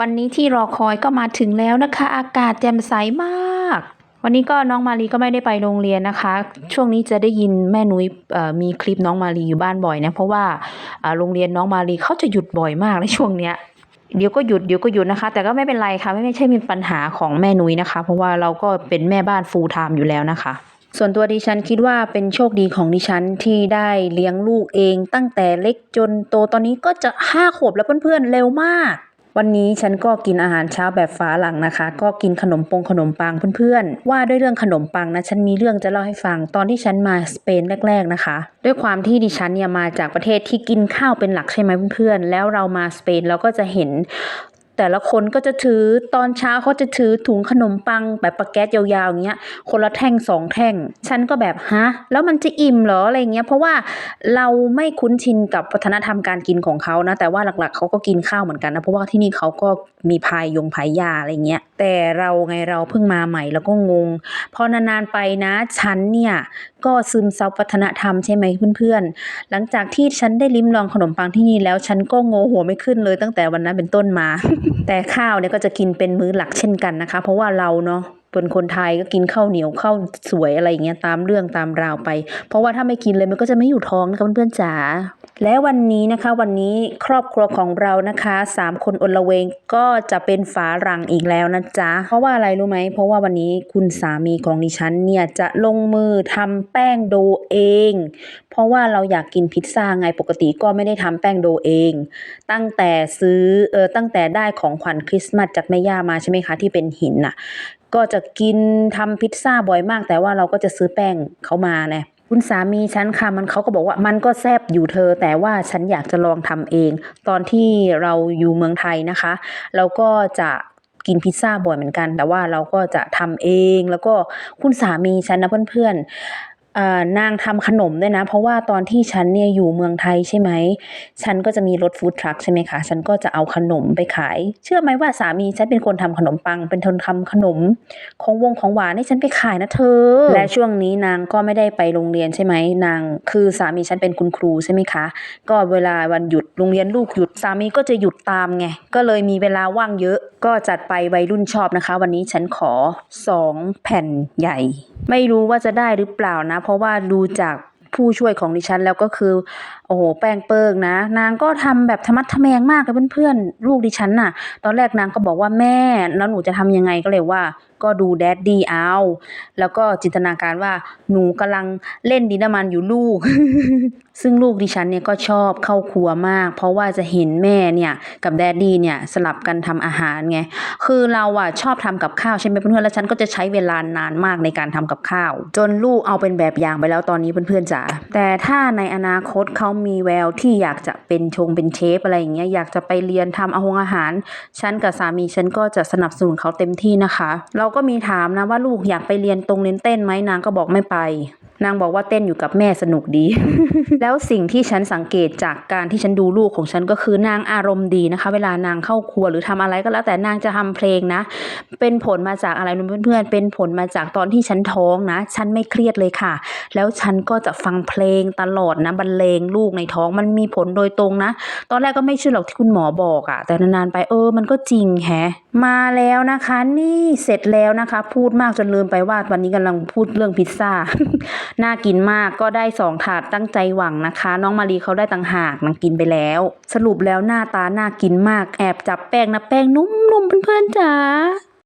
วันนี้ที่รอคอยก็มาถึงแล้วนะคะ อากาศแจ่มใสมาก วันนี้ก็น้องมารีก็ไม่ได้ไปโรงเรียนนะคะ ช่วงนี้จะได้ยินแม่นุ้ยมีคลิปน้องมารีอยู่บ้านบ่อยนะเพราะว่าโรงเรียนน้องมารีเขาจะหยุดบ่อยมากในช่วงเนี้ยเดี๋ยวก็หยุดเดี๋ยวก็หยุดนะคะ แต่ก็ไม่เป็นไรค่ะไม่ไม่ใช่มีปัญหาของแม่นุ้ยนะคะ เพราะว่าเราก็เป็นแม่บ้านฟูลไทม์อยู่แล้วนะคะส่วนตัวดิฉันคิดว่าเป็นโชคดีของดิฉันที่ได้เลี้ยงลูกเองตั้งแต่เล็กจนโตตอนนี้ก็จะห้าขวบแล้วเพื่อนๆเร็วมาก วันนี้ฉันก็กินอาหารเช้าแบบฟ้าหลังนะคะ ก็กินขนมปงขนมปังเพื่อนๆ ว่าด้วยเรื่องขนมปังนะฉันมีเรื่องจะเล่าให้ฟังตอนที่ฉันมาสเปนแรก ๆนะคะ ด้วยความที่ดิฉันเนี่ยมาจากประเทศที่กินข้าวเป็นหลักใช่ไหมเพื่อนๆแล้วเรามาสเปนเราก็จะเห็น แต่ละคนก็จะถือตอนเช้าเขาจะถือถุงขนมปังแบบปาแก๊สยาวๆอย่างเงี้ยคนละแท่งสองแท่ง ฉันก็แบบฮะแล้วมันจะอิ่มเหรออะไรเงี้ยเพราะว่าเราไม่คุ้นชินกับวัฒนธรรมการกินของเขานะแต่ว่าหลักๆเขาก็กินข้าวเหมือนกันนะเพราะว่าที่นี่เขาก็มีพายยงพายยาอะไรเงี้ยแต่เราไงเราเพิ่งมาใหม่แล้วก็งง พอนานๆไปนะฉันเนี่ยก็ซึมซับวัฒนธรรมใช่ไหมเพื่อนๆ หลังจากที่ฉันได้ลิ้มลองขนมปังที่นี่แล้วฉันก็โงหัวไม่ขึ้นเลยตั้งแต่วันนั้นเป็นต้นมาแต่ข้าวเนี่ยก็จะกินเป็นมื้อหลักเช่นกันนะคะ เพราะว่าเราเนาะ เป็นคนไทยก็กินข้าวเหนียวข้าวสวยอะไรอย่างเงี้ยตามเรื่องตามราวไป เพราะว่าถ้าไม่กินเลยมันก็จะไม่อยู่ท้องนะคะเพื่อนๆจ๋าและวันนี้นะคะวันนี้ครอบครัวของเรานะคะสามคนอนละเวงก็จะเป็นฝารังอีกแล้วนะจ๊ะเพราะว่าอะไรรู้ไหมเพราะว่าวันนี้คุณสามีของดิฉันเนี่ยจะลงมือทำแป้งโดเอง เพราะว่าเราอยากกินพิซซ่าไงปกติก็ไม่ได้ทำแป้งโดเอง ตั้งแต่ซื้อเออตั้งแต่ได้ของขวัญคริสต์มาสจากแม่ย่ามาใช่ไหมคะที่เป็นหินน่ะ ก็จะกินทำพิซซ่าบ่อยมาก แต่ว่าเราก็จะซื้อแป้งเขามาเนะคุณสามีฉันค่ะมันเขาก็บอกว่ามันก็แซบอยู่เธอ แต่ว่าฉันอยากจะลองทำเอง ตอนที่เราอยู่เมืองไทยนะคะ เราก็จะกินพิซซ่าบ่อยเหมือนกัน แต่ว่าเราก็จะทำเองแล้วก็คุณสามีฉันนะเพื่อนๆ นางทำขนมด้วยนะ เพราะว่าตอนที่ฉันเนี่ยอยู่เมืองไทยใช่ไหม ฉันก็จะมีรถฟู้ดทรัคใช่ไหมคะ ฉันก็จะเอาขนมไปขาย เชื่อไหมว่าสามีฉันเป็นคนทำขนมปัง เป็นคนทำขนม ของวงของหวานให้ฉันไปขายนะเธอ และช่วงนี้นางก็ไม่ได้ไปโรงเรียนใช่ไหม นางคือสามีฉันเป็นคุณครูใช่ไหมคะ ก็เวลาวันหยุดโรงเรียนลูกหยุดสามีก็จะหยุดตามไง ก็เลยมีเวลาว่างเยอะ ก็จัดไปวัยรุ่นชอบนะคะ วันนี้ฉันขอสองแผ่นใหญ่ ไม่รู้ว่าจะได้หรือเปล่านะ เพราะว่าดูจากผู้ช่วยของดิฉันแล้วก็คือ โอ้โห แป้งเปิงนะ นางก็ทำแบบธรรมัดทะแมงมากเลยเพื่อนๆ ลูกดิฉันน่ะ ตอนแรกนางก็บอกว่าแม่ แล้วหนูจะทำยังไงก็เลยว่า ก็ดูแดดดี้เอา แล้วก็จินตนาการว่าหนูกำลังเล่นดินน้ำมันอยู่ลูก ซึ่งลูกดิฉันเนี่ยก็ชอบเข้าครัวมาก เพราะว่าจะเห็นแม่เนี่ยกับแดดดี้เนี่ยสลับกันทำอาหารไง คือเราอะชอบทำกับข้าวใช่ไหมเพื่อนๆ แล้วฉันก็จะใช้เวลานานมากในการทำกับข้าว จนลูกเอาเป็นแบบอย่างไปแล้วตอนนี้เพื่อนๆจ๋า แต่ถ้าในอนาคตเขามีแววที่อยากจะเป็นชงเป็นเชฟอะไรอย่างเงี้ยอยากจะไปเรียนทำอาหงอาหาร ฉันกับสามีฉันก็จะสนับสนุนเขาเต็มที่นะคะ เราก็มีถามนะว่าลูกอยากไปเรียนตรงเรียนเต้นไหมนางก็บอกไม่ไป นางบอกว่าเต้นอยู่กับแม่สนุกดี แล้วสิ่งที่ฉันสังเกตจากการที่ฉันดูลูกของฉันก็คือนางอารมณ์ดีนะคะ เวลานางเข้าครัวหรือทำอะไรก็แล้วแต่นางจะทำเพลงนะ เป็นผลมาจากอะไรเพื่อนๆเป็นผลมาจากตอนที่ฉันท้องนะ ฉันไม่เครียดเลยค่ะ แล้วฉันก็จะฟังเพลงตลอดนะบรรเลงลูกในท้องมันมีผลโดยตรงนะ ตอนแรกก็ไม่เชื่อหรอกที่คุณหมอบอกอะแต่นานๆไปเออมันก็จริงแฮะ มาแล้วนะคะ นี่เสร็จแล้วนะคะ พูดมากจนลืมไปว่าวันนี้กำลังพูดเรื่องพิซซ่าน่ากินมากก็ได้สองถาดตั้งใจหวังนะคะ น้องมารีเขาได้ต่างหากนางกินไปแล้ว สรุปแล้วหน้าตาน่ากินมากแอบจับแป้งนะแป้งนุ่มๆเพื่อนๆจ๋า